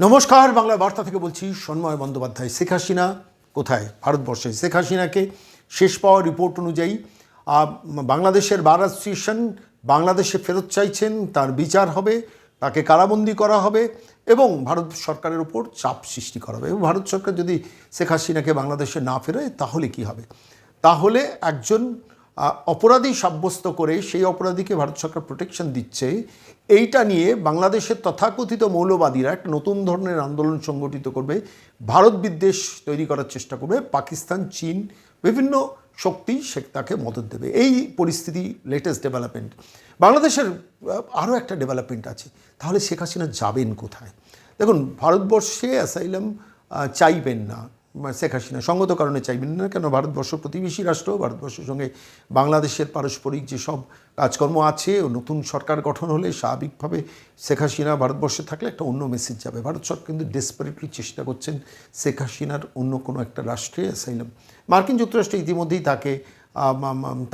নমস্কার, বাংলা বার্তা থেকে বলছি সন্ময় বন্দ্যোপাধ্যায়। শেখ হাসিনা কোথায়? ভারতবর্ষে। শেখ হাসিনাকে শেষ পাওয়া রিপোর্ট অনুযায়ী বাংলাদেশের বার অ্যাসোসিয়েশন বাংলাদেশে ফেরত চাইছেন, তার বিচার হবে, তাকে কারাবন্দি করা হবে এবং ভারত সরকারের উপর চাপ সৃষ্টি করা হবে। এবং ভারত সরকার যদি শেখ হাসিনাকে বাংলাদেশে না ফেরায়, তাহলে কি হবে? তাহলে একজন অপরাধী সাব্যস্ত করে সেই অপরাধীকে ভারত সরকার প্রোটেকশন দিচ্ছে, এইটা নিয়ে বাংলাদেশের তথাকথিত মৌলবাদীরা একটা নতুন ধরনের আন্দোলন সংগঠিত করবে, ভারত বিদ্বেষ তৈরি করার চেষ্টা করবে, পাকিস্তান, চীন, বিভিন্ন শক্তি সে তাকে মদত দেবে। এই পরিস্থিতি লেটেস্ট ডেভেলপমেন্ট বাংলাদেশের আরও একটা ডেভেলপমেন্ট আছে। তাহলে শেখ হাসিনা যাবেন কোথায়? দেখুন, ভারতবর্ষে অ্যাসাইলাম চাইবেন না। শেখ হাসিনা সঙ্গত কারণে চাইবেন না কেন? ভারতবর্ষ প্রতিবেশী রাষ্ট্র, ভারতবর্ষের সঙ্গে বাংলাদেশের পারস্পরিক যেসব কাজকর্ম আছে, ও নতুন সরকার গঠন হলে স্বাভাবিকভাবে শেখ হাসিনা ভারতবর্ষে থাকলে একটা অন্য মেসেজ যাবে। ভারত সরকার কিন্তু ডেসপারেটলি চেষ্টা করছেন শেখ হাসিনার অন্য কোনো একটা রাষ্ট্রে অ্যাসাইলাম মার্কিন যুক্তরাষ্ট্র ইতিমধ্যেই তাকে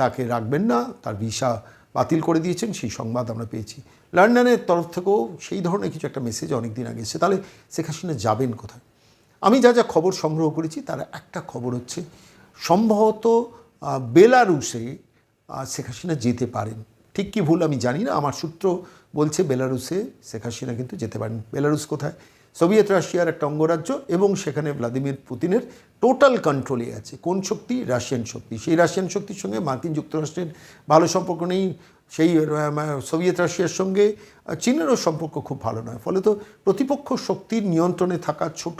তাকে রাখবেন না। তার ভিসা বাতিল করে দিয়েছেন। সেই সংবাদ আমরা পেয়েছি। লন্ডনের তরফ থেকেও সেই ধরনের কিছু একটা মেসেজ অনেক দিন আগে এসেছে। তাহলে শেখ হাসিনা যাবেন কোথায়? আমি যা যা খবর সংগ্রহ করেছি, তার একটা খবর হচ্ছে, সম্ভবত বেলারুসে শেখ হাসিনা যেতে পারেন। ঠিক কি ভুল আমি জানি না, আমার সূত্র বলছে বেলারুসে শেখ হাসিনা কিন্তু যেতে পারেন। বেলারুস কোথায়? সোভিয়েত রাশিয়ার একটা অঙ্গরাজ্য এবং সেখানে ভ্লাদিমির পুতিনের টোটাল কন্ট্রোলে আছে। কোন শক্তি? রাশিয়ান শক্তি। সেই রাশিয়ান শক্তির সঙ্গে মার্কিন যুক্তরাষ্ট্রের ভালো সম্পর্ক নেই। সেই সোভিয়েত রাশিয়ার সঙ্গে চীনেরও সম্পর্ক খুব ভালো নয়। ফলে তো প্রতিপক্ষ শক্তির নিয়ন্ত্রণে থাকা ছোট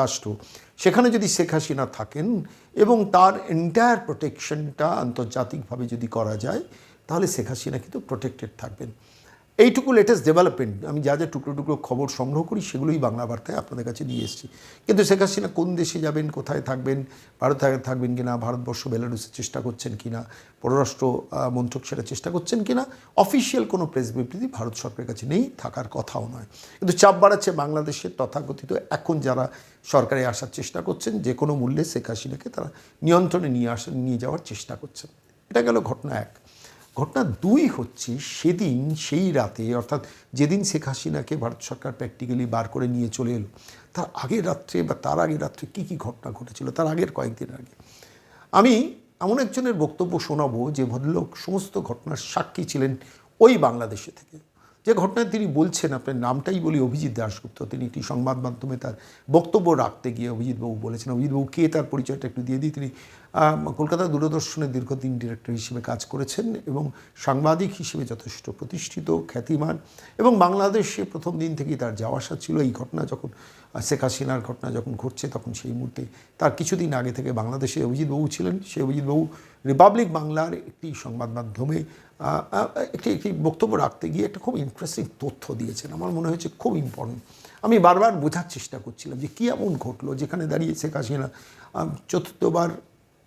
রাষ্ট্র। সেখানে যদি শেখ হাসিনা থাকেন এবং তার এন্টায়ার প্রোটেকশনটা আন্তর্জাতিকভাবে যদি করা যায়, তাহলে শেখ হাসিনা কিন্তু প্রোটেক্টেড থাকবেন। এইটুকু লেটেস্ট ডেভেলপমেন্ট আমি যা যা টুকরো টুকরো খবর সংগ্রহ করি, সেগুলোই বাংলা বার্তায় আপনাদের কাছে নিয়ে এসেছি। কিন্তু শেখ হাসিনা কোন দেশে যাবেন, কোথায় থাকবেন, ভারতে থাকবেন কিনা, ভারতবর্ষ বেলারুসের চেষ্টা করছেন কিনা, পররাষ্ট্র মন্ত্রক সেটা চেষ্টা করছেন কিনা অফিসিয়াল কোনো প্রেস বিবৃতি ভারত সরকারের কাছে নেই, থাকার কথাও নয়। কিন্তু চাপ বাড়াচ্ছে বাংলাদেশের তথাকথিত এখন যারা সরকারে আসার চেষ্টা করছেন, যে কোনো মূল্যে শেখ হাসিনাকে তারা নিয়ন্ত্রণে নিয়ে আসা নিয়ে যাওয়ার চেষ্টা করছেন। এটা গেল ঘটনা এক। ঘটনা দুই হচ্ছে, সেদিন সেই রাতে, অর্থাৎ যেদিন শেখ হাসিনাকে ভারত সরকার প্র্যাকটিক্যালি বার করে নিয়ে চলে এলো, তার আগের রাত্রে বা তার আগের রাত্রে কী কী ঘটনা ঘটেছিল, তার আগের কয়েকদিন আগে। আমি এমন একজনের বক্তব্য শোনাবো যে ভদ্রলোক সমস্ত ঘটনার সাক্ষী ছিলেন ওই বাংলাদেশে থেকে। যে ঘটনায় তিনি বলছেন, আপনার নামটাই বলি অভিজিৎ দাশগুপ্ত, তিনি একটি সংবাদ মাধ্যমে তার বক্তব্য রাখতে গিয়ে অভিজিৎবাবু বলেছেন। অভিজিৎবাবু কে তার পরিচয়টা একটু দিয়ে দিই? তিনি কলকাতা দূরদর্শনের দীর্ঘদিন ডিরেক্টর হিসেবে কাজ করেছেন এবং সাংবাদিক হিসেবে যথেষ্ট প্রতিষ্ঠিত, খ্যাতিমান এবং বাংলাদেশে প্রথম দিন থেকেই তার যাওয়া আসা ছিল। এই ঘটনা যখন শেখ হাসিনার ঘটনা যখন ঘটছে, তখন সেই মুহূর্তে তার কিছুদিন আগে থেকে বাংলাদেশে অভিজিৎবাবু ছিলেন। সেই অভিজিৎবাবু রিপাবলিক বাংলার একটি সংবাদ মাধ্যমে একটি একটি বক্তব্য রাখতে গিয়ে একটা খুব ইন্টারেস্টিং তথ্য দিয়েছেন। আমার মনে হয়েছে খুব ইম্পর্টেন্ট আমি বারবার বোঝার চেষ্টা করছিলাম যে কী এমন ঘটলো যেখানে দাঁড়িয়ে শেখ হাসিনা চতুর্থবার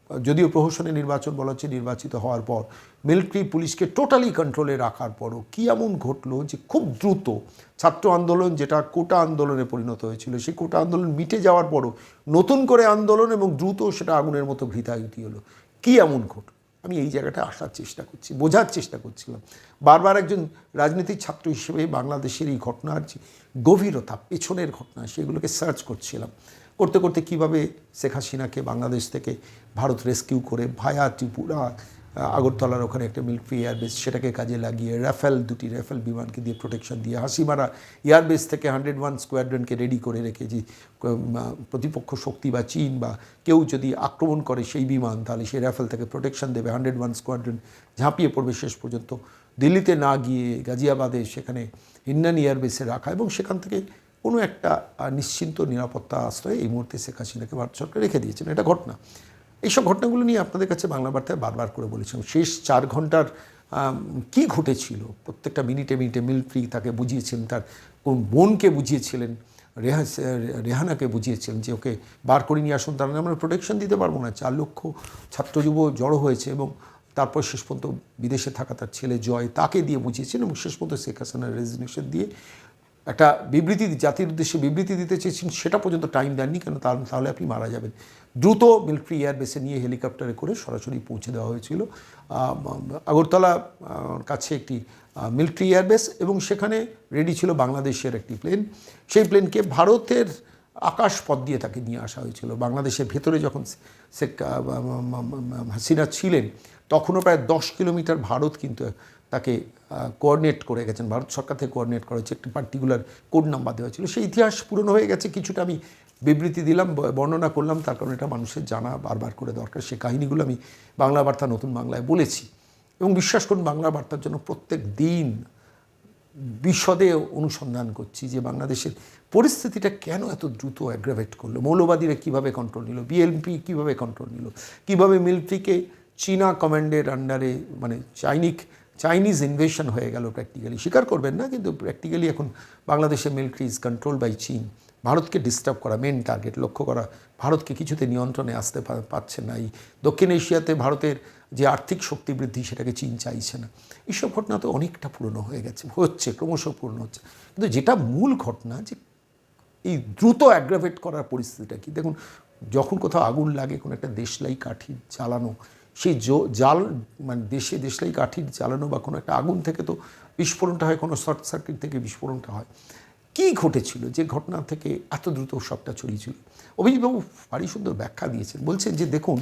যদিও প্রহসনে নির্বাচন বলা হচ্ছে নির্বাচিত হওয়ার পর মিলিটারি পুলিশকে টোটালি কন্ট্রোলে রাখার পরও কী এমন ঘটলো যে খুব দ্রুত ছাত্র আন্দোলন যেটা কোটা আন্দোলনে পরিণত হয়েছিল, সেই কোটা আন্দোলন মিটে যাওয়ার পরও নতুন করে আন্দোলন এবং দ্রুত সেটা আগুনের মতো ঘৃতায়ুতি হলো। কী এমন ঘটলো? আমি এই জায়গাটা আসার চেষ্টা করছি, বোঝার চেষ্টা করছিলাম বারবার একজন রাজনীতির ছাত্র হিসেবে বাংলাদেশের এই ঘটনার যে গভীরতা, পেছনের ঘটনা, সেগুলোকে সার্চ করছিলাম। করতে করতে কীভাবে শেখ হাসিনাকে বাংলাদেশ থেকে ভারত রেস্কিউ করে, ভায়া ত্রিপুরা আগরতলার ওখানে একটা মিলিটারি এয়ারবেস সেটাকে কাজে লাগিয়ে রাফেল দুটি রাফেল বিমানকে দিয়ে প্রোটেকশন দিয়ে হাসিমারা এয়ারবেস থেকে হান্ড্রেড ওয়ান স্কোয়াড্রনকে রেডি করে রেখে যে প্রতিপক্ষ শক্তি বা চীন বা কেউ যদি আক্রমণ করে সেই বিমান, তাহলে সেই রাফেল থেকে প্রোটেকশন দেবে। হান্ড্রেড ওয়ান স্কোয়াড্রন ঝাঁপিয়ে পড়বে শেষ পর্যন্ত। দিল্লিতে না গিয়ে গাজিয়াবাদে সেখানে ইন্ডিয়ান এয়ারবেসে রাখা এবং সেখান থেকে কোনো একটা নিশ্চিন্ত নিরাপত্তা আশ্রয়ে এই মুহূর্তে শেখ হাসিনাকে ভারত সরকার রেখে দিয়েছেন। এটা ঘটনা। এইসব ঘটনাগুলো নিয়ে আপনাদের কাছে বাংলা বার্তায় বারবার করে বলেছিলাম। শেষ চার ঘণ্টার কি ঘটেছিল? প্রত্যেকটা মিনিটে মিনিটে মিলিটারি তাকে বুঝিয়েছিলেন, তার কোন বোনকে বুঝিয়েছিলেন রেহা রেহানাকে বুঝিয়েছিলেন যে ওকে বার করে নিয়ে আসুন, তার আমরা প্রোটেকশন দিতে পারব না। চার লক্ষ ছাত্র যুব জড়ো হয়েছে এবং তারপর শেষ পর্যন্ত বিদেশে থাকা তার ছেলে জয় তাকে দিয়ে বুঝিয়েছেন এবং শেষ পর্যন্ত শেখ হাসিনার রেজিগনেশন দিয়ে একটা বিবৃতি, জাতির উদ্দেশ্যে বিবৃতি দিতে চেয়েছেন, সেটা পর্যন্ত টাইম দেননি, কেন তাহলে তাহলে আপনি মারা যাবেন। দ্রুত মিলিটারি এয়ারবেসে নিয়ে হেলিকপ্টারে করে সরাসরি পৌঁছে দেওয়া হয়েছিল। আগরতলা কাছে একটি মিলিটারি এয়ারবেস এবং সেখানে রেডি ছিল বাংলাদেশের একটি প্লেন সেই প্লেনকে ভারতের আকাশ পথ দিয়ে তাকে নিয়ে আসা হয়েছিল। বাংলাদেশের ভেতরে যখন হাসিনা ছিলেন, তখনও প্রায় দশ কিলোমিটার ভারত কিন্তু তাকে কোঅর্ডিনেট করে গেছেন ভারত সরকার থেকে কোঅর্ডিনেট করা হয়েছে। একটি পার্টিকুলার কোড নাম্বার দেওয়া ছিল। সেই ইতিহাস পূরণ হয়ে গেছে। কিছুটা আমি বিবৃতি দিলাম বর্ণনা করলাম। তার কারণ এটা মানুষের জানা বারবার করে দরকার। সে কাহিনীগুলো আমি বাংলা বার্তা, নতুন বাংলায় বলেছি। এবং বিশ্বাস করুন, বাংলা বার্তার জন্য প্রত্যেক দিন বিশদে অনুসন্ধান করছি যে বাংলাদেশের পরিস্থিতিটা কেন এত দ্রুত অ্যাগ্রাভেট করল? মৌলবাদীরা কীভাবে কন্ট্রোল নিল? বিএনপি কীভাবে কন্ট্রোল নিল? কীভাবে মিলিটারিকে চীনা কমান্ডের আন্ডারে মানে চাইনিক চাইনিজ ইনভেশন হয়ে গেল প্র্যাকটিক্যালি স্বীকার করবেন না, কিন্তু প্র্যাকটিক্যালি এখন বাংলাদেশের মিলিটারি ইজ কন্ট্রোল বাই চীন ভারতকে ডিস্টার্ব করা মেন টার্গেট লক্ষ্য করা, ভারতকে কিছুতে নিয়ন্ত্রণে আসতে পারছে না। এই দক্ষিণ এশিয়াতে ভারতের যে আর্থিক শক্তি বৃদ্ধি, সেটাকে চীন চাইছে না। এইসব ঘটনা তো অনেকটা পুরনো হয়ে গেছে, হচ্ছে, ক্রমশ পূর্ণ হচ্ছে। কিন্তু যেটা মূল ঘটনা, যে এই দ্রুত অ্যাগ্রাভেট করার পরিস্থিতিটা কি? দেখুন, যখন কোথাও আগুন লাগে, কোনো একটা দেশলাই কাঠি জ্বালানো সেই জাল মানে দেশে, দেশলাই কাঠির জ্বালানো বা কোনো একটা আগুন থেকে তো বিস্ফোরণটা হয়, কোনো শর্ট সার্কিট থেকে বিস্ফোরণটা হয়। কী ঘটেছিল? যে ঘটনা থেকে এত দ্রুত সবটা ছড়িয়েছিল? অভিজিৎবাবু ভারী সুন্দর ব্যাখ্যা দিয়েছেন। বলছেন যে, দেখুন,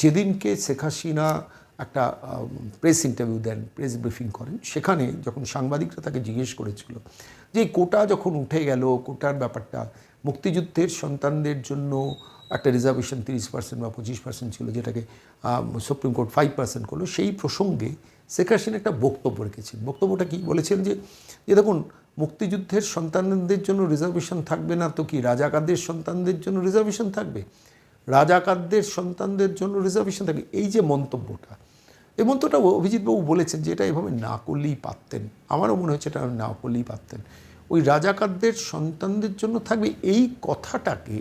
যেদিনকে শেখ হাসিনা একটা প্রেস ইন্টারভিউ দেন প্রেস ব্রিফিং করেন, সেখানে যখন সাংবাদিকরা তাকে জিজ্ঞেস করেছিল যে কোটা যখন উঠে গেল, কোটার ব্যাপারটা, মুক্তিযুদ্ধের সন্তানদের জন্য একটা রিজার্ভেশন তিরিশ পার্সেন্ট বা পঁচিশ পার্সেন্ট ছিল যেটাকে সুপ্রিম কোর্ট ফাইভ পার্সেন্ট করল। সেই প্রসঙ্গে শেখ হাসিনা একটা বক্তব্য রেখেছেন। বক্তব্যটা কি? বলেছেন যে যে দেখুন, মুক্তিযুদ্ধের সন্তানদের জন্য রিজার্ভেশন থাকবে না তো কি? রাজাকারদের সন্তানদের জন্য রিজার্ভেশন থাকবে? রাজাকারদের সন্তানদের জন্য রিজার্ভেশন থাকবে? এই যে মন্তব্যটা, এই মন্তব্যটা অভিজিৎবাবু বলেছেন যে এটা এভাবে না করলেই পারতেন। আমারও মনে হচ্ছে এটা না করলেই পারতেন। ওই রাজাকারদের সন্তানদের জন্য থাকবে। এই কথাটাকে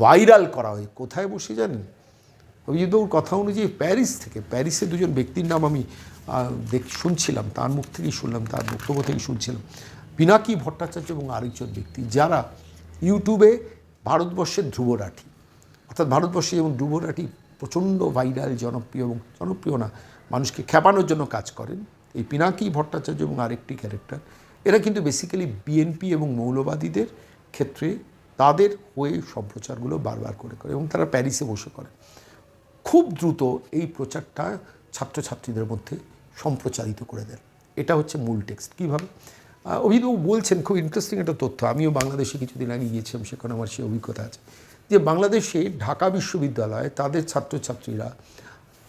ভাইরাল করা হয়। কোথায় বসে জানেন? অভিজিৎবাবুর কথা অনুযায়ী প্যারিস থেকে, প্যারিসে দুজন ব্যক্তির নাম আমি দেখ, শুনছিলাম, তার মুখ থেকেই শুনলাম, তার বক্তব্য থেকেই শুনছিলাম। পিনাকি ভট্টাচার্য এবং আরেকজন ব্যক্তি, যারা ইউটিউবে ভারতবর্ষের ধ্রুবরাঠি অর্থাৎ ভারতবর্ষে যেমন ধ্রুবরাঠি প্রচণ্ড ভাইরাল, জনপ্রিয় এবং জনপ্রিয় না, মানুষকে খেপানোর জন্য কাজ করেন, এই পিনাকি ভট্টাচার্য এবং আরেকটি ক্যারেক্টার, এরা কিন্তু বেসিক্যালি বিএনপি এবং মৌলবাদীদের ক্ষেত্রে তাদের হয়ে সম্প্রচারগুলো বারবার করে করে এবং তারা প্যারিসে বসে করে। খুব দ্রুত এই প্রচারটা ছাত্রছাত্রীদের মধ্যে সম্প্রচারিত করে দেন। এটা হচ্ছে মূল টেক্সট। কীভাবে? অভিজিৎবাবু বলছেন, খুব ইন্টারেস্টিং একটা তথ্য। আমিও বাংলাদেশে কিছুদিন আগে গিয়েছিলাম, সেখানে আমার সেই অভিজ্ঞতা আছে। যে বাংলাদেশে ঢাকা বিশ্ববিদ্যালয়ে তাদের ছাত্রছাত্রীরা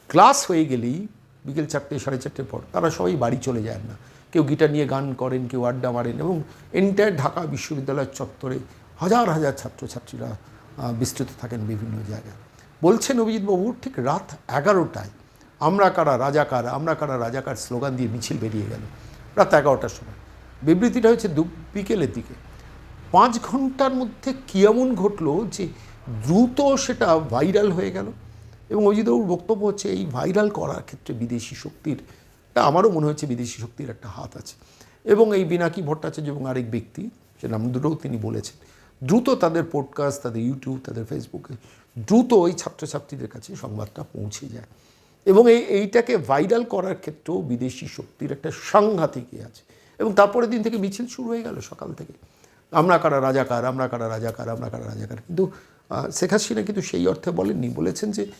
ক্লাস হয়ে গেলেই বিকেল চারটে, সাড়ে চারটের পর তারা সবাই বাড়ি চলে যায় না। কেউ গিটার নিয়ে গান করেন, কেউ আড্ডা মারেন এবং এন্টায়ার ঢাকা বিশ্ববিদ্যালয়ের চত্বরে হাজার হাজার ছাত্রছাত্রীরা বিস্তৃত থাকেন বিভিন্ন জায়গায়। বলছেন অভিজিৎবাবু ঠিক রাত এগারোটায় আমরা কারা রাজাকার, আমরা কারা রাজাকার স্লোগান দিয়ে মিছিল বেরিয়ে গেল। রাত এগারোটার সময়। বিবৃতিটা হয়েছে দু, বিকেলের দিকে। পাঁচ ঘণ্টার মধ্যে কী এমন ঘটলো যে দ্রুত সেটা ভাইরাল হয়ে গেল? এবং অজিতবাবুর বক্তব্য হচ্ছে, এই ভাইরাল করার ক্ষেত্রে বিদেশি শক্তির, তা আমারও মনে হচ্ছে বিদেশি শক্তির একটা হাত আছে। এবং এই বিনাকি ভট্টাচার্য এবং আরেক ব্যক্তি, সে নাম দুটোও তিনি বলেছেন দ্রুত তাদের পডকাস্ট তাদের ইউটিউব তাদের ফেসবুকে দ্রুত ওই ছাত্রছাত্রীদের কাছে সংবাদটা পৌঁছে যায়। এবং এই, এইটাকে ভাইরাল করার ক্ষেত্রেও বিদেশি শক্তির একটা সাংঘাতিক আছে। এবং তারপরের দিন থেকে মিছিল শুরু হয়ে গেল সকাল থেকে। আমরা কারা রাজাকার, আমরা কারা রাজাকার, আমরা কারা রাজাকার। কিন্তু শেখ হাসিনা কিন্তু সেই অর্থে বলেননি, বলেছেন যে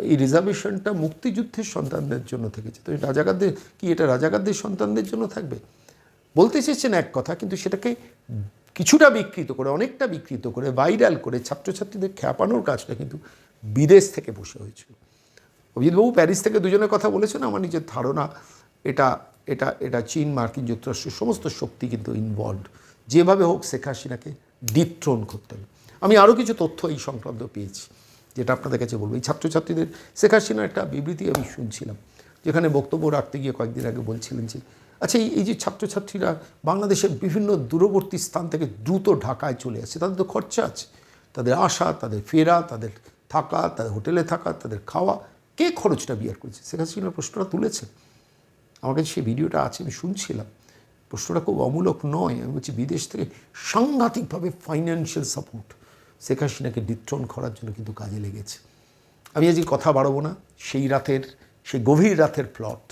এই রিজার্ভেশনটা মুক্তিযুদ্ধের সন্তানদের জন্য থেকেছে। তো রাজাকারদের, কি এটা রাজাকারদের সন্তানদের জন্য থাকবে? বলতে চেয়েছেন এক কথা, কিন্তু সেটাকে কিছুটা বিকৃত করে, অনেকটা বিকৃত করে ভাইরাল করে ছাত্রছাত্রীদের খ্যাপানোর কাজটা কিন্তু বিদেশ থেকে বসে হয়েছিল। অভিজিৎবাবু প্যারিস থেকে দুজনের কথা বলেছেন, আমার নিজের ধারণা এটা এটা এটা চীন, মার্কিন যুক্তরাষ্ট্রের সমস্ত শক্তি কিন্তু ইনভলভ যেভাবে হোক শেখ হাসিনাকে ডিথ্রোন করতে হবে। আমি আরও কিছু তথ্য এই সংক্রান্ত পেয়েছি, যেটা আপনাদের কাছে বলব। এই ছাত্রছাত্রীদের, শেখ হাসিনার একটা বিবৃতি আমি শুনছিলাম, যেখানে বক্তব্য রাখতে গিয়ে কয়েকদিন আগে বলছিলেন যে আচ্ছা এই যে ছাত্রছাত্রীরা বাংলাদেশের বিভিন্ন দূরবর্তী স্থান থেকে দ্রুত ঢাকায় চলে আসছে তাদের তো খরচা আছে। তাদের আসা, তাদের ফেরা, তাদের থাকা, তাদের হোটেলে থাকা, তাদের খাওয়া, কে খরচটা বিয়ার করেছে? শেখ হাসিনা প্রশ্নটা তুলেছে। আমার কাছে সেই ভিডিওটা আছে, আমি শুনছিলাম। প্রশ্নটা খুব অমূলক নয়, আমি বলছি বিদেশ থেকে সাংঘাতিকভাবে ফাইন্যান্সিয়াল সাপোর্ট শেখ হাসিনাকে ডিথ্রন করার জন্য কিন্তু কাজে লেগেছে। আমি আজকে কথা বাড়াবো না, সেই রাতের, সেই গভীর রাতের প্লট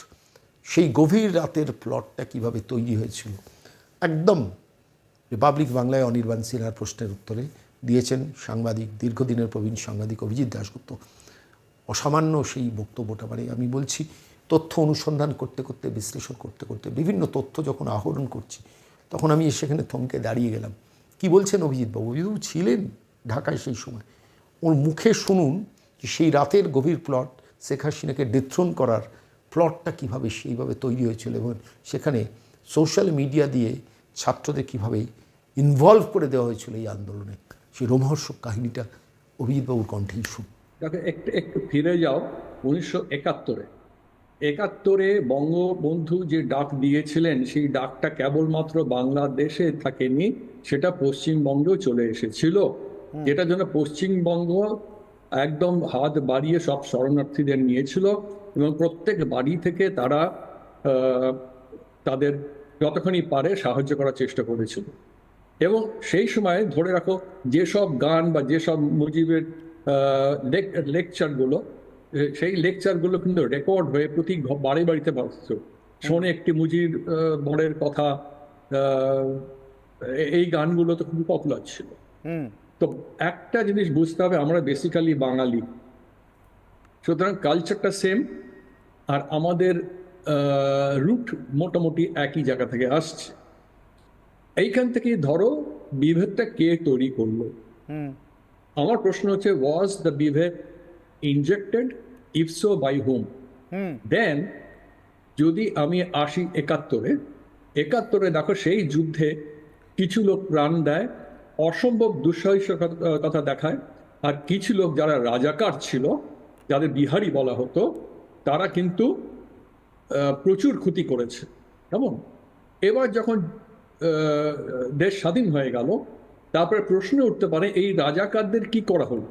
সেই গভীর রাতের প্লটটা কীভাবে তৈরি হয়েছিল? একদম রিপাবলিক বাংলায় অনির্বাণ সিনহার প্রশ্নের উত্তরে দিয়েছেন সাংবাদিক, দীর্ঘদিনের প্রবীণ সাংবাদিক অভিজিৎ দাশগুপ্ত। অসামান্য সেই বক্তব্যটা মানে আমি বলছি, তথ্য অনুসন্ধান করতে করতে, বিশ্লেষণ করতে করতে, বিভিন্ন তথ্য যখন আহরণ করছি, তখন আমি সেখানে থমকে দাঁড়িয়ে গেলাম। কি বলছেন অভিজিৎবাবু? অভিজিৎবাবু ছিলেন ঢাকায় সেই সময়। ওর মুখে শুনুন যে সেই রাতের গভীর প্লট শেখ হাসিনাকে ডিথ্রোন করার প্লটটা কীভাবে সেইভাবে তৈরি হয়েছিল এবং সেখানে সোশ্যাল মিডিয়া দিয়ে ছাত্রদের কীভাবে ইনভলভ করে দেওয়া হয়েছিল এই আন্দোলনে? সেই রোমহর্ষক কাহিনীটা অভিজিৎবাবুর কণ্ঠেই শুন। একটু একটু ফিরে যাও উনিশশো একাত্তরে। একাত্তরে বঙ্গবন্ধু যে ডাক দিয়েছিলেন সেই ডাকটা কেবলমাত্র বাংলাদেশে থাকেনি সেটা পশ্চিমবঙ্গেও চলে এসেছিল। যেটার জন্য পশ্চিমবঙ্গ একদম হাত বাড়িয়ে সব শরণার্থীদের নিয়েছিল। এবং প্রত্যেক বাড়ি থেকে তারা তাদের যতখানি পারে সাহায্য করার চেষ্টা করেছিল। এবং সেই সময় ধরে রাখো যেসব গান বা যেসব মুজিবের লেকচারগুলো সেই লেকচারগুলো কিন্তু রেকর্ড হয়ে প্রতি বাড়ি বাড়িতে বাজতো শোনে একটি মুজির বরের কথা এই গানগুলো তো খুবই পপুলার ছিল। তো একটা জিনিস বুঝতে হবে আমরা বেসিক্যালি বাঙালি। সুতরাং কালচারটা সেম আর আমাদের রুট মোটামুটি একই জায়গা থেকে আসছে। এইখান থেকে ধরো বিভেদটা কে তৈরি করল? আমার প্রশ্ন হচ্ছে ওয়াজ দ্য বিভেদ injected if so by home. Then যদি আমি আসি একাত্তরে একাত্তরে দেখো সেই যুদ্ধে কিছু লোক প্রাণ দেয় অসম্ভব দুঃসাহস কথা দেখায় আর কিছু লোক যারা রাজাকার ছিল যাদের বিহারি বলা হতো তারা কিন্তু প্রচুর ক্ষতি করেছে। কেমন? এবার যখন দেশ স্বাধীন হয়ে গেল তারপরে প্রশ্ন উঠতে পারে এই রাজাকারদের কি করা হলো?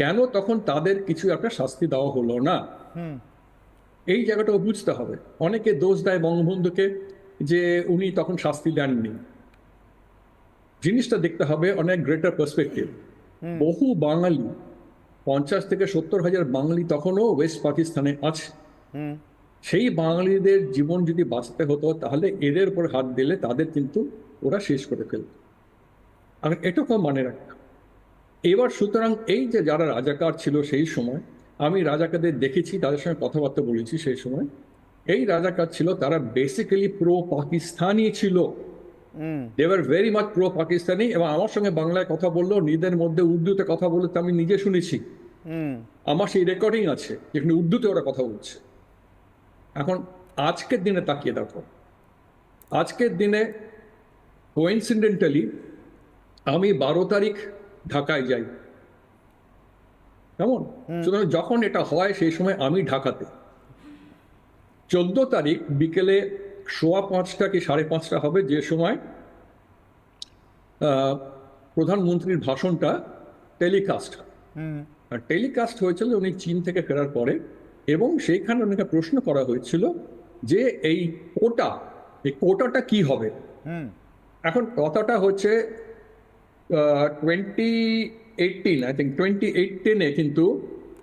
কেন তখন তাদের কিছু একটা শাস্তি দেওয়া হলো না? এই জায়গাটাও বুঝতে হবে। অনেকে দোষ দেয় বঙ্গবন্ধুকে যে উনি তখন শাস্তি দেননি। জিনিসটা দেখতে হবে অনেক গ্রেটার পার্সপেক্টিভ বহু বাঙালি পঞ্চাশ থেকে সত্তর হাজার বাঙালি তখনও ওয়েস্ট পাকিস্তানে আছে। সেই বাঙালিদের জীবন যদি বাঁচতে হতো তাহলে এদের উপর হাত দিলে তাদের কিন্তু ওরা শেষ করে ফেলত। আর এটুকু মানে রাখতাম এবার সুতরাং এই যে যারা রাজাকার ছিল সেই সময় আমি রাজাকারদের দেখেছি তাদের সঙ্গে কথাবার্তা বলেছি সেই সময় এই রাজাকার ছিল তারা বেসিক্যালি প্রো পাকিস্তানি ছিল দেওয়ার ভেরি মাচ প্রো পাকিস্তানি এবং আমার সঙ্গে বাংলায় কথা বলল নিজেদের মধ্যে উর্দুতে কথা বলল তো আমি নিজে শুনেছি। আমার সেই রেকর্ডিং আছে যেখানে উর্দুতে ওরা কথা বলছে। এখন আজকের দিনে তাকিয়ে দেখো। আজকের দিনে কোইন্সিডেন্টালি আমি বারো তারিখ ঢাকায় যাই। কেমন? সুতরাং যখন এটা হয় সেই সময় আমি ঢাকাতে। চোদ্দ তারিখ বিকেলে সোয়া পাঁচটা কি সাড়ে পাঁচটা হবে যে সময় আহ, প্রধানমন্ত্রীর ভাষণটা টেলিকাস্ট হয়। টেলিকাস্ট হয়েছিল উনি চীন থেকে ফেরার পরে এবং সেইখানে ওনাকে প্রশ্ন করা হয়েছিল যে এই কোটা এই কোটাটা কি হবে? এখন কথাটা হচ্ছে twenty eighteen I think twenty এইটিনে কিন্তু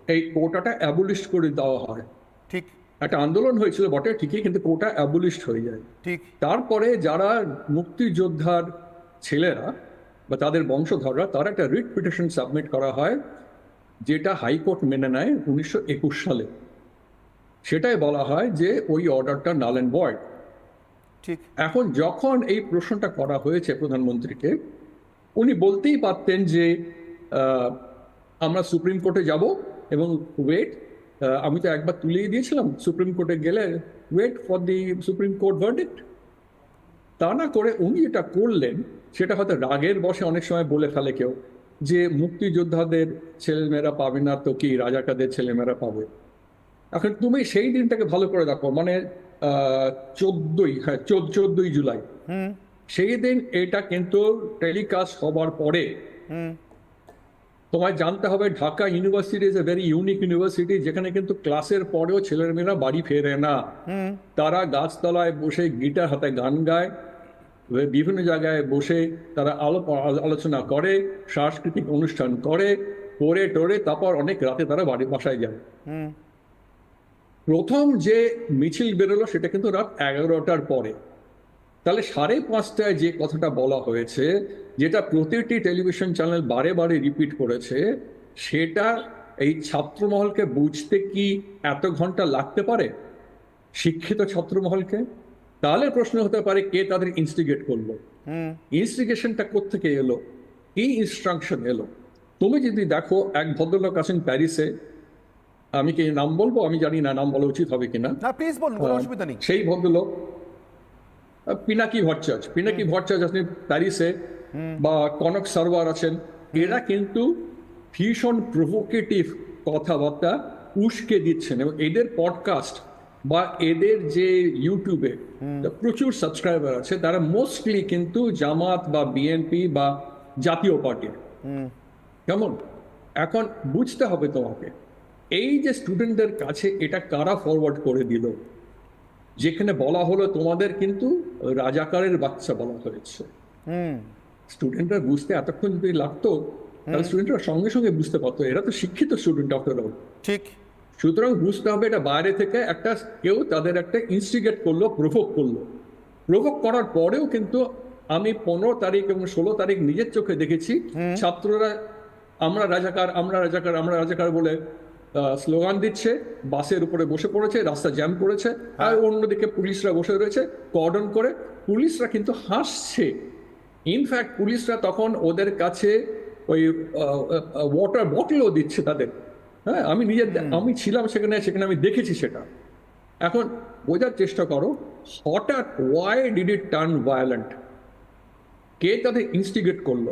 এই কোটাটা অ্যাবলিশ করে দেওয়া হয়। ঠিক। একটা আন্দোলন হয়েছিল বটে ঠিকই কিন্তু কোটা অ্যাবলিশড হয়ে যায়। ঠিক। তারপরে যারা মুক্তিযোদ্ধার ছেলেরা বা তাদের বংশধররা তারা একটা রিট পিটিশন সাবমিট করা হয় যেটা হাইকোর্ট মেনে নেয় উনিশশো একুশ সালে। সেটাই বলা হয় যে ওই অর্ডারটা নাল অ্যান্ড বয়েড ঠিক। এখন যখন এই প্রশ্নটা করা হয়েছে প্রধানমন্ত্রীকে উনি বলতেই পারতেন যে আমরা সুপ্রিম কোর্টে যাব এবং ওয়েট আমি তো একবার তুলেই দিয়েছিলাম সুপ্রিম কোর্টে গেলে wait for the supreme court verdict তা না করে উনি যেটা করলেন সেটা হয়তো রাগের বসে অনেক সময় বলে ফেলে কেউ। যে মুক্তিযোদ্ধাদের ছেলেমেয়েরা পাবে না তো কি রাজাকারদের ছেলেমেয়েরা পাবে? এখন তুমি সেই দিনটাকে ভালো করে দেখো মানে চোদ্দই হ্যাঁ চোদ্দই জুলাই। সেই দিন এটা কিন্তু টেলিকাস্ট হবার পরে তোমায় জানতে হবে Dhaka university is a very unique university যেখানে কিন্তু ক্লাসের পরেও ছেলেমেয়েরা বাড়ি ফেরে না। তারা গাছতলায় বসে গিটার হাতে গান গায় বিভিন্ন জায়গায় বসে তারা আলো আলোচনা করে সাংস্কৃতিক অনুষ্ঠান করে করে টোরে তারপর অনেক রাতে তারা বাড়ি বাসায় যায়। প্রথম যে মিছিল বেরোলো সেটা কিন্তু রাত এগারোটার পরে। তাহলে সাড়ে পাঁচটায় যে কথাটা বলা হয়েছে যেটা প্রতিটি টেলিভিশন চ্যানেল বারে বারে রিপিট করেছে সেটা এই ছাত্রমহলকে বুঝতে কি এত ঘণ্টা লাগতে পারে? শিক্ষিত ছাত্রমহলকে? তাহলে প্রশ্ন হতে পারে কে তাদের ইনস্টিগেট করল? ইনস্টিগেশনটা কোত্থেকে এলো? কি ইনস্ট্রাকশন এলো? তুমি যদি দেখো এক ভদ্রলোক আছেন প্যারিসে আমি কি নাম বলব? আমি জানি না নাম বলা উচিত হবে কিনা। সেই ভদ্রলোক পিনাকি ভট্টাচার্য পিনাকি ভট্টাচার্য আছেন প্যারিসে বা কনক সারওয়ার আছেন। এরা কিন্তু ভীষণ প্রভোকেটিভ কথাবার্তা উস্কে দিচ্ছেন এবং এদের পডকাস্ট বা এদের যে ইউটিউবে প্রচুর সাবস্ক্রাইবার আছে তারা মোস্টলি কিন্তু জামাত বা বিএনপি বা জাতীয় পার্টির। কেমন? এখন বুঝতে হবে তোমাকে এই যে স্টুডেন্টদের কাছে এটা কারা ফরওয়ার্ড করে দিল? যেখানে বলা হলো তোমাদের কিন্তু রাজাকারের বাচ্চা বলা হয়েছে। স্টুডেন্টরা বুঝতে এতক্ষণ যদি লাগতো তাহলে স্টুডেন্টরা সঙ্গে সঙ্গে বুঝতে পারতো এরা তো শিক্ষিত স্টুডেন্ট ডক্টর ঠিক। সুতরাং বুঝতে হবে এটা বাইরে থেকে একটা কেউ তাদের একটা ইনস্টিগেট করল প্রভোগ করল। প্রভোগ করার পরেও কিন্তু আমি পনেরো তারিখ এবং ষোলো তারিখ নিজের চোখে দেখেছি। ছাত্ররা আমরা রাজাকার আমরা রাজাকার আমরা রাজাকার বলে স্লোগান দিচ্ছে বাসের উপরে বসে পড়েছে রাস্তা জ্যাম করেছে আর অন্যদিকে পুলিশরা বসে রয়েছে কর্ডন করে। পুলিশরা কিন্তু হাসছে। ইনফ্যাক্ট পুলিশরা তখন ওদের কাছে ওই ওয়াটার বটলও দিচ্ছে তাদের। হ্যাঁ আমি নিজে আমি ছিলাম সেখানে সেখানে আমি দেখেছি সেটা। এখন বোঝার চেষ্টা করো হঠাৎ why did it turn violent কে তাদের ইনস্টিগেট করল?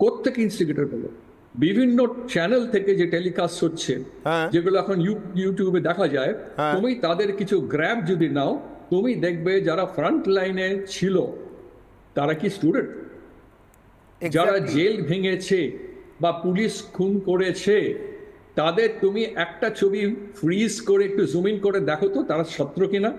কোথেকে ইনস্টিগেটর করল? বিভিন্ন চ্যানেল থেকে যে টেলিকাস্ট হচ্ছে হ্যাঁ। যেগুলো এখন ইউটিউবে দেখা যায় হ্যাঁ। তুমি তাদের কিছু গ্র্যাব যদি নাও তুমি দেখবে যারা ফ্রন্ট লাইনে ছিল তারা কি স্টুডেন্ট যারা জেল ভেঙেছে বা পুলিশ খুন করেছে তাদের তুমি একটা ছবি ফ্রিজ করে একটু জুম ইন করে দেখো তো, তারা সত্র কিনা?